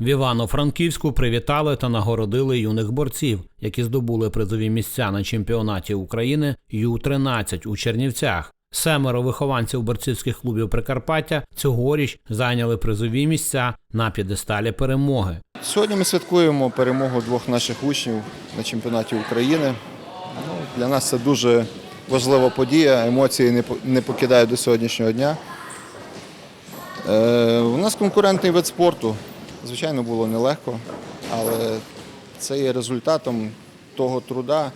В Івано-Франківську привітали та нагородили юних борців, які здобули призові місця на чемпіонаті України Ю-13 у Чернівцях. Семеро вихованців борцівських клубів Прикарпаття цьогоріч зайняли призові місця на п'єдесталі перемоги. Сьогодні ми святкуємо перемогу двох наших учнів на чемпіонаті України. Ну, для нас це дуже важлива подія, емоції не покидають до сьогоднішнього дня. Е, у нас конкурентний вид спорту. Звичайно, було нелегко, але це є результатом того труда,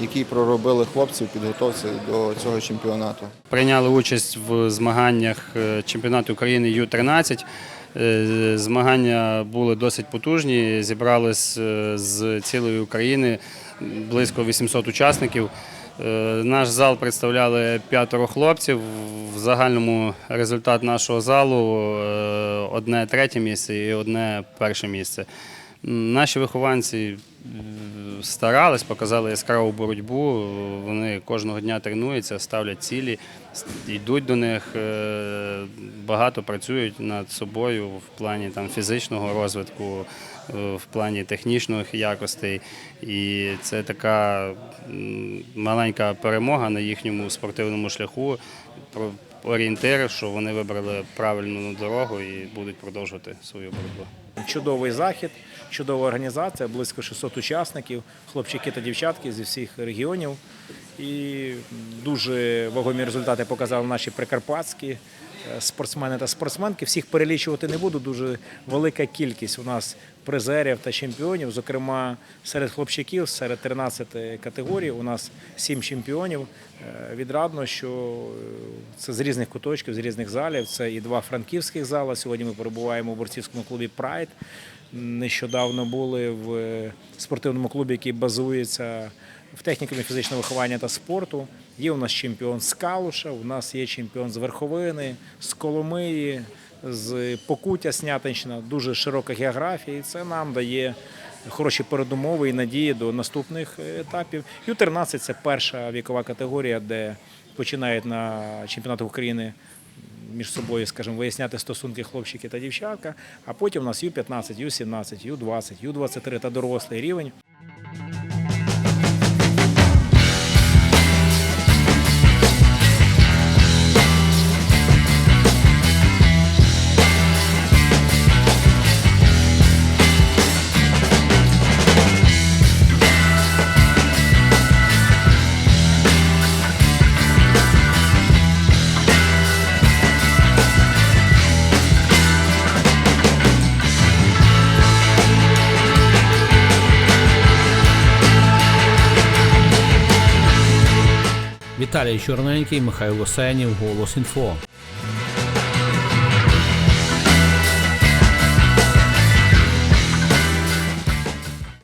який проробили хлопці в підготовці до цього чемпіонату. Прийняли участь в змаганнях е, чемпіонату України Ю-13. Е, Змагання були досить потужні. Зібрались з цілої України близько 800 учасників. Е, Наш зал представляли п'ятеро хлопців. В загальному результат нашого залу е, одне третє місце і одне перше місце. Наші вихованці е, старались, показали яскраву боротьбу. Вони кожного дня тренуються, ставлять цілі, йдуть до них, е, багато працюють над собою в плані там, фізичного розвитку, е, в плані технічних якостей. І це така маленька перемога на їхньому спортивному шляху. про- Орієнтир, що вони вибрали правильну дорогу і будуть продовжувати свою боротьбу. Чудовий захід, чудова організація, близько 600 учасників, хлопчики та дівчатки зі всіх регіонів. І дуже вагомі результати показали наші прикарпатські спортсмени та спортсменки. Всіх перелічувати не буду. Дуже велика кількість у нас призерів та чемпіонів. Зокрема, серед хлопчиків, серед 13 категорій, у нас 7 чемпіонів. Е, Відрадно, що е, це з різних куточків, з різних залів. Це і два франківських зали. Сьогодні ми перебуваємо у борцівському клубі Прайд. Нещодавно були в е, спортивному клубі, який базується в технікумі фізичного виховання та спорту. Є у нас чемпіон з Калуша, у нас є чемпіон з Верховини, з Коломиї, з Покуття Снятинщина. Дуже широка географія, і це нам дає хороші передумови і надії до наступних етапів. Ю-13 – це перша вікова категорія, де починають на чемпіонатах України між собою, скажімо, виясняти стосунки хлопчики та дівчатка. А потім у нас Ю-15, Ю-17, Ю-20, Ю-23 та дорослий рівень. Віталій Чорненький, Михайло Сенів, Голос Інфо.